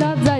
love that.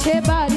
নিশিরাইতে